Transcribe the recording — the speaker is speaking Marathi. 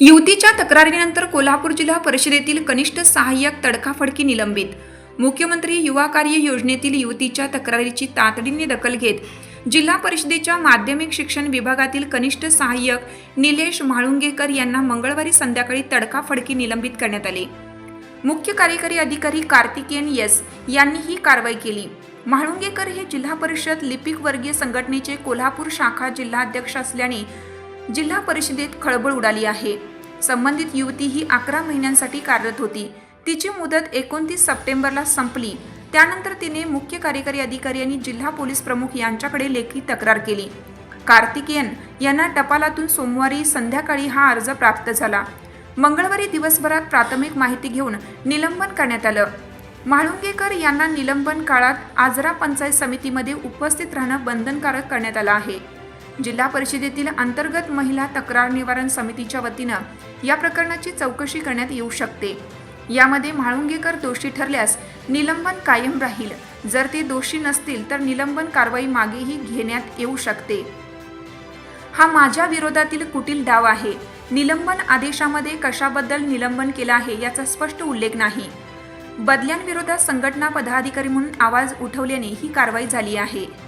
युतीच्या तक्रारीनंतर कोल्हापूर जिल्हा परिषदेतील कनिष्ठ सहाय्यक तडकाफडकी निलंबित. मुख्यमंत्री युवा कार्य योजनेतील युतीच्या तक्रारीची तातडीने दखल घेत जिल्हा परिषदेच्या माध्यमिक शिक्षण विभागातील कनिष्ठ सहाय्यक निलेश म्हाळुंगेकर यांना मंगळवारी संध्याकाळी तडकाफडकी निलंबित करण्यात आले. मुख्य कार्यकारी अधिकारी कार्तिकेयन यस यांनी ही कारवाई केली. म्हाळुंगेकर हे जिल्हा परिषद लिपिक वर्गीय संघटनेचे कोल्हापूर शाखा जिल्हाध्यक्ष असल्याने जिल्हा परिषदेत खळबळ उडाली आहे. संबंधित युवती ही अकरा महिन्यांसाठी कार्यरत होती. तिची मुदत एकोणतीस सप्टेंबरला संपली. त्यानंतर तिने मुख्य कार्यकारी अधिकारी आणि जिल्हा पोलीस प्रमुख यांच्याकडे लेखी तक्रार केली. कार्तिकेयन यांना टपालातून सोमवारी संध्याकाळी हा अर्ज प्राप्त झाला. मंगळवारी दिवसभरात प्राथमिक माहिती घेऊन निलंबन करण्यात आलं. म्हाळुंगेकर यांना निलंबन काळात आजरा पंचायत समितीमध्ये उपस्थित राहणं बंधनकारक करण्यात आलं आहे. जिल्हा परिषदेतील अंतर्गत महिला तक्रार निवारण समितीच्या वतीनं या प्रकरणाची चौकशी करण्यात येऊ शकते. यामध्ये म्हाळुंगेकर दोषी ठरल्यास निलंबन कायम राहील. जर ते दोषी नसतील तर निलंबन कारवाई मागेही घेण्यात येऊ शकते. हा माझ्या विरोधातील कुटील डाव आहे. निलंबन आदेशामध्ये कशाबद्दल निलंबन केलं आहे याचा स्पष्ट उल्लेख नाही. बदल्यांविरोधात संघटना पदाधिकारी म्हणून आवाज उठवल्याने ही कारवाई झाली आहे.